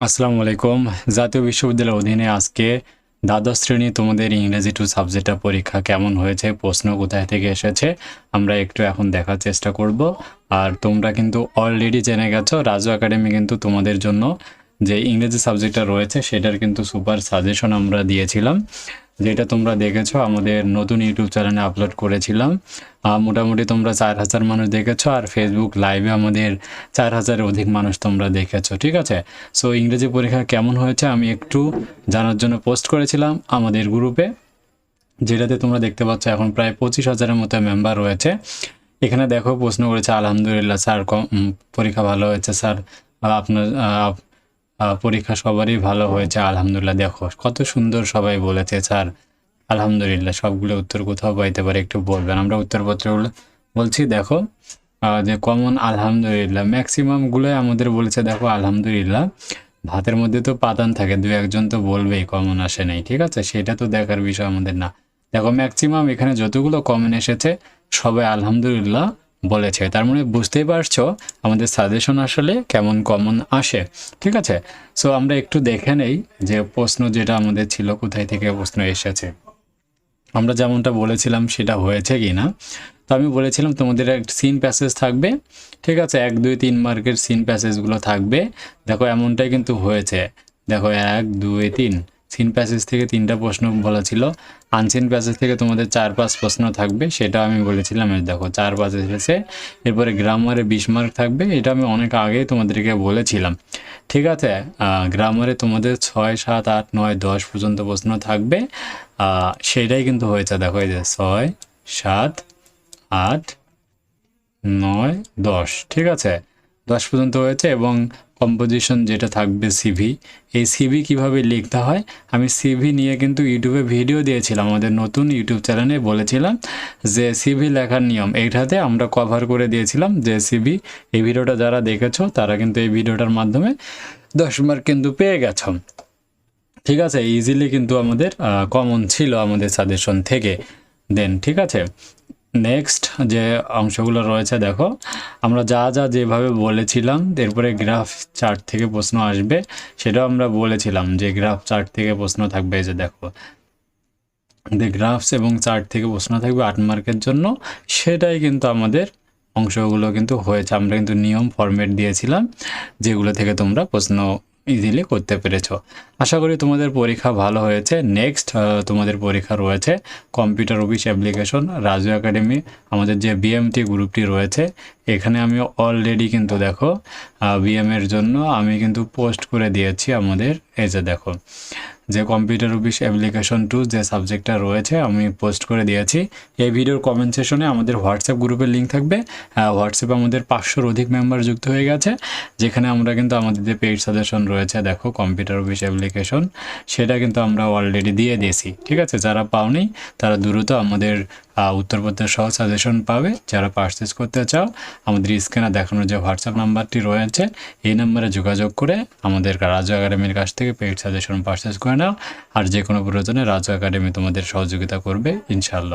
আসসালামু আলাইকুম। জাতীয় বিশ্ববিদ্যালয়ের অধীনে আজকে দ্বাদশ শ্রেণি তোমাদের ইংরেজি টু সাবজেক্টটা পরীক্ষা কেমন হয়েছে, প্রশ্ন কোথায় থেকে এসেছে, আমরা একটু এখন দেখার চেষ্টা করব। আর তোমরা কিন্তু অলরেডি জেনে গেছো, রাজু একাডেমি কিন্তু তোমাদের জন্য যে ইংরেজি সাবজেক্টটা রয়েছে, সেটার কিন্তু সুপার সাজেশন আমরা দিয়েছিলাম। যেটা তোমরা দেখেছ, আমাদের নতুন ইউটিউব চ্যানেলে আপলোড করেছিলাম। মোটামুটি তোমরা চার হাজার মানুষ দেখেছ, আর ফেসবুক লাইভে আমাদের চার হাজারের অধিক মানুষ তোমরা দেখেছ, ঠিক আছে? সো ইংরেজি পরীক্ষা কেমন হয়েছে আমি একটু জানার জন্য পোস্ট করেছিলাম আমাদের গ্রুপে যেটাতে তোমরা দেখতে পাচ্ছ এখন প্রায় পঁচিশ হাজারের মতো মেম্বার রয়েছে। এখানে দেখো প্রশ্ন করেছে, আলহামদুলিল্লাহ, স্যার পরীক্ষা ভালো হয়েছে, স্যার আপনার পরীক্ষা সবারই ভালো হয়েছে, আলহামদুলিল্লাহ। দেখো, কত সুন্দর সবাই বলেছে, স্যার। আলহামদুলিল্লাহ, সবগুলো উত্তর কোথাও পাইতে পারে, একটু বলবেন। আমরা উত্তরপত্রগুলো বলছি, দেখো যে কমন আলহামদুলিল্লাহ ম্যাক্সিমামগুলোই আমাদের বলেছে, দেখো, আলহামদুলিল্লাহ। ভাতের মধ্যে তো পাতান থাকে, দু একজন তো বলবেই, কমন আসে নাই, ঠিক আছে? সেটা তো দেখার বিষয় আমাদের না। দেখো ম্যাক্সিমাম এখানে যতগুলো কমন এসেছে, সবাই আলহামদুলিল্লাহ বলেছে। তার মানে বুঝতেই পারছ আমাদের সাজেশন আসলে কেমন কমন আসে। ঠিক আছে? সো আমরা একটু দেখে নেই যে প্রশ্ন যেটা আমাদের ছিল কোথায় থেকে প্রশ্ন এসেছে। আমরা যেমনটা বলেছিলাম সেটা হয়েছে কি না তো আমি বলেছিলাম তোমাদের একটা সিন প্যাসেজ থাকবে। ঠিক আছে? এক, দুই, তিন মার্কের সিন প্যাসেজগুলো থাকবে। দেখো, এমনটাই কিন্তু হয়েছে। দেখো, এক, দুই, তিন। সিন প্যাসেজ থেকে তিনটা প্রশ্ন বলা ছিল। আনসিন প্যাসেজ থেকে তোমাদের চার পাঁচ প্রশ্ন থাকবে, সেটা আমি বলেছিলাম। এই দেখো, চার পাঁচ এসেছে। এরপরে গ্রামারে বিশ মার্ক থাকবে, এটা আমি অনেক আগেই তোমাদেরকে বলেছিলাম। ঠিক আছে? গ্রামারে তোমাদের ছয়, সাত, আট, নয়, দশ পর্যন্ত প্রশ্ন থাকবে। সেটাই কিন্তু হয়েছে, দেখো এই যে, ছয়, সাত, আট, নয়, দশ। ঠিক আছে? দশ পর্যন্ত হয়েছে এবং কম্পোজিশন যেটা থাকবে সিভি এই সিভি কীভাবে লিখতে হয়? আমি সিভি নিয়ে কিন্তু ইউটিউবে ভিডিও দিয়েছিলাম, আমাদের নতুন ইউটিউব চ্যানেলে বলেছিলাম যে সিভি লেখার নিয়ম। এইটাতে আমরা কভার করে দিয়েছিলাম যে সিভি এই ভিডিওটা যারা দেখেছ, তারা কিন্তু এই ভিডিওটার মাধ্যমে দশ মার্ক কিন্তু পেয়ে গেছো। ঠিক আছে? ইজিলি কিন্তু আমাদের কমন ছিল আমাদের সাজেশন থেকে। দেন ঠিক আছে? নেক্সট যে অংশগুলো রয়েছে, দেখো। আমরা যা যা যেভাবে বলেছিলাম, এরপরে গ্রাফ চার্ট থেকে প্রশ্ন আসবে, সেটাও আমরা বলেছিলাম যে গ্রাফ চার্ট থেকে প্রশ্ন থাকবে যে দেখো। যে গ্রাফস এবং চার্ট থেকে প্রশ্ন থাকবে আট মার্কের জন্য, সেটাই কিন্তু আমাদের অংশগুলো কিন্তু হয়েছে। আমরা কিন্তু নিয়ম ফরম্যাট দিয়েছিলাম, যেগুলো থেকে তোমরা প্রশ্ন ইজিলি করতে পেরেছ। আশা করি তোমাদের পরীক্ষা ভালো হয়েছে। নেক্সট তোমাদের পরীক্ষা রয়েছে computer office application Raju academy আমাদের যে বিএমটি গ্রুপটি রয়েছে, এখানে আমি অলরেডি কিন্তু দেখো বিএমের জন্য আমি কিন্তু পোস্ট করে দিয়েছি আমাদের এই যে দেখো, যে কম্পিউটার অফিস অ্যাপ্লিকেশন টু যে সাবজেক্টটা রয়েছে, আমি পোস্ট করে দিয়েছি। এই ভিডিওর কমেন্ট সেশনে আমাদের হোয়াটসঅ্যাপ গ্রুপের লিঙ্ক থাকবে। হোয়াটসঅ্যাপে আমাদের পাঁচশোর অধিক মেম্বার যুক্ত হয়ে গেছে, যেখানে আমরা কিন্তু আমাদের যে পেইড সাজেশন রয়েছে, দেখো কম্পিউটার অফিস অ্যাপ্লিকেশন সেটা কিন্তু আমরা অলরেডি দিয়ে দিয়েছি, ঠিক আছে? যারা পাওনি, তারা দ্রুত আমাদের উত্তরপত্রের সহ সাজেশন পাবে। যারা পারচেস করতে চাও, আমাদের স্ক্রিনে দেখানো যে হোয়াটসঅ্যাপ নাম্বারটি রয়েছে, এই নাম্বারে যোগাযোগ করে আমাদের রাজু একাডেমির কাছ থেকে পেইড সাজেশন পারচেস করে নাও, আর যে কোনো প্রয়োজনে রাজু একাডেমি তোমাদের সহযোগিতা করবে ইনশাল্লাহ